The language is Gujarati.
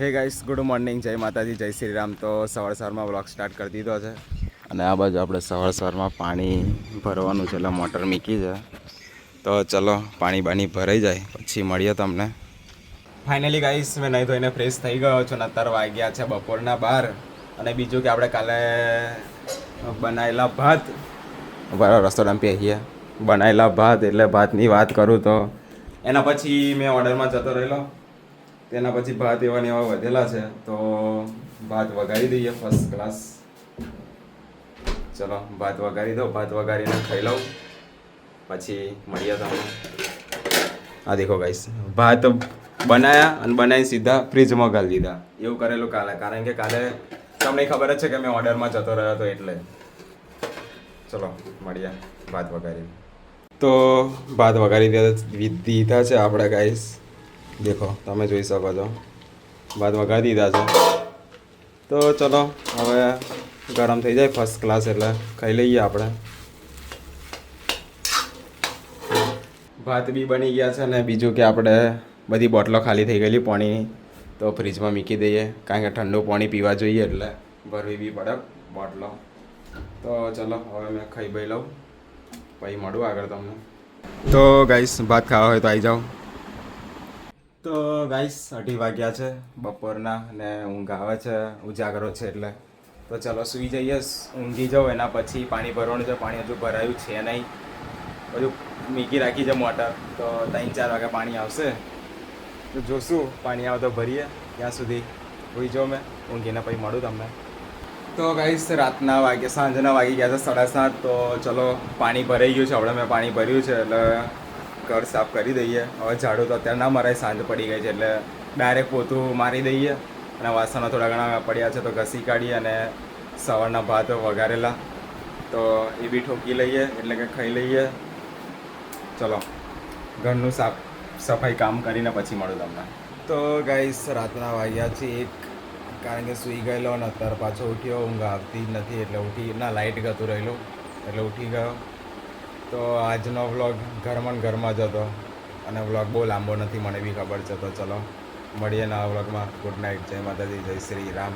હે ગાઈસ ગુડ મોર્નિંગ જય માતાજી, જય શ્રી રામ. તો સવાર સવારમાં બ્લોગ સ્ટાર્ટ કરી દીધો છે. અને આ બાજુ આપણે સવાર સવારમાં પાણી ભરવાનું છે, એટલે મોટર મૂકી છે. તો ચલો, પાણી બાણી ભરાઈ જાય, પછી મળીએ તમને. ફાઇનલી ગાઈસ મેં નહીં ધોઈને ફ્રેશ થઈ ગયો છું અને અત્યારે વાગ્યા છે બપોરના બાર. અને બીજું કે આપણે કાલે બનાવેલા ભાત. બરાબર રસ્તો પહેરીએ બનાવેલા ભાત, એટલે ભાતની વાત કરું તો. એના પછી મેં ઓર્ડરમાં જતો રહેલો. તેના પછી ભાત એવા ને એવા વધેલા છે, તો ભાત વગાડી દઈએ ફર્સ્ટ ક્લાસ ચલો, ભાત વગાડી દો, ભાત વગાડીને ખાઈ લઉં. પછી મળીએ તમને. આ દેખો ગાઈસ ભાત બનાયા અને બનાવીને સીધા ફ્રીજમાં ઘાલી દીધા. એવું કરેલું કાલે, કારણ કે કાલે તમને ખબર જ છે કે મેં ઓર્ડરમાં જતો રહ્યો હતો એટલે. ચલો, મળીએ, ભાત વગાડીને તો ભાત વગાડી દીધા દીધા છે આપણે ગાઈસ દેખો, તમે જોઈ શકો છો. ભાત વગાડી દીધા છે. તો ચલો, હવે ગરમ થઈ જાય ફર્સ્ટ ક્લાસ એટલે ખાઈ લઈએ આપણે. ભાત બી બની ગયા છે ને બીજું કે આપણે બધી બોટલો ખાલી થઈ ગયેલી પાણીની. તો ફ્રીજમાં મૂકી દઈએ, કારણ કે ઠંડુ પાણી પીવા જોઈએ એટલે ભરવી બી પડે બોટલો. તો ચલો, હવે મેં ખાઈ ભાઈ લઉં. પછી મળું આગળ તમને. તો ગાઈસ ભાત ખાવા હોય તો આવી જાઓ. તો ગાઈસ, અઢી વાગ્યા છે, બપોરના ને ઊંઘ આવે છે, ઉજાગરો છે એટલે. તો ચલો સૂઈ જઈએ, ઊંઘી જાઉં એના પછી પાણી ભરવાનું છે, પાણી હજુ ભરાયું છે નહીં. બધું મીકી રાખી છે મોટર. તો ત્રણ ચાર વાગે પાણી આવશે. તો જોશું, પાણી આવે તો ભરીએ. ત્યાં સુધી હોઈ જાઉં મેં. ઊંઘીને પછી મળું તમને. તો ગાઈસ, રાતના વાગે સાંજના વાગી ગયા છે સાડા સાત. તો ચલો પાણી ભરાઈ ગયું છે. હવે મેં પાણી ભર્યું છે એટલે ઘર સાફ કરી દઈએ. હવે ઝાડુ તો અત્યારે ના મરાય, સાંજ પડી ગઈ છે એટલે ડાયરેક્ટ પોતું મારી દઈએ અને વાસણો થોડા ઘણા પડ્યા છે તો ઘસી કાઢીએ અને સવારના ભાત વઘારેલા. તો એ બી ઠોકી લઈએ, એટલે કે ખાઈ લઈએ. ચલો, ઘરનું સાફ સફાઈ કામ કરીને પછી મળું તમને. તો ગાઈસ રાતના વાગ્યા છે એક, કારણ કે સૂઈ ગયેલો ને અત્યારે પાછો ઉઠ્યો, ઊંઘ આવતી જ નથી એટલે ઉઠી, ના લાઇટ ગતું રહેલું. એટલે ઉઠી ગયો. તો આજનો વ્લોગ ઘરમાં ઘરમાં જ હતો અને વ્લોગ બહુ લાંબો નથી, મને બી ખબર છે. તો ચલો, મળીએ નવા વ્લોગમાં ગુડ નાઇટ જય માતાજી, જય શ્રી રામ.